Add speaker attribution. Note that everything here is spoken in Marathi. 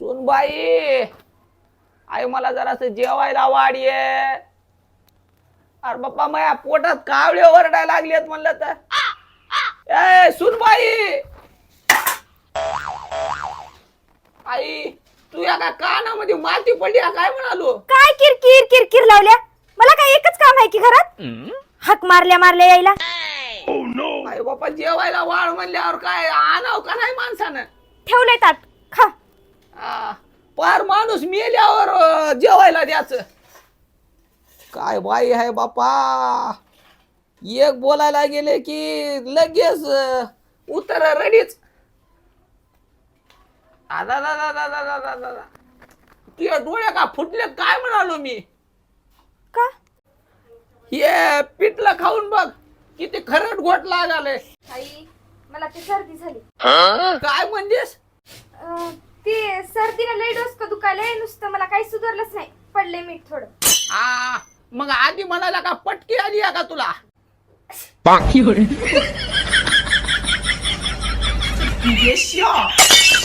Speaker 1: सुनबाई आई मला जरासं जेवायला वाढये. अरे बाप्पा माझ्या पोटात कावळे ओरडायला लागलेत म्हणलं तर. ए सुनबाई आई तू या का कानामध्ये माती पडली काय म्हणालो?
Speaker 2: काय किरकिर किरकिर लावल्या? मला काय एकच काम आहे की घरात? हाक मारल्या मारल्या यायला.
Speaker 1: आई बाप्पा जेवायला वाढ म्हणल्यावर काय आणाव का नाही माणसानं?
Speaker 2: ठेवलंय ताट. खा.
Speaker 1: पार माणूस मेल्यावर अं, जेवायला द्याच काय बाई आहे बापा? एक बोलायला गेले की लगेच अं, उत्तर रडीच. आदा दा दा दा दा दा दा दा दा. तुझ्या डोळ्या का फुटले? काय म्हणालो मी?
Speaker 2: का?
Speaker 1: हे पिठलं खाऊन बघ किती खरट घोट लागाले.
Speaker 2: आई मला ती सर्दी झाली.
Speaker 1: काय म्हणजेस
Speaker 2: लय डोस का दुखायलंय नुसतं मला काही सुधारलंच नाही. पडले मीठ थोडं.
Speaker 1: आ मग आधी म्हणाला का पटकी आली आहे का तुला? श्या.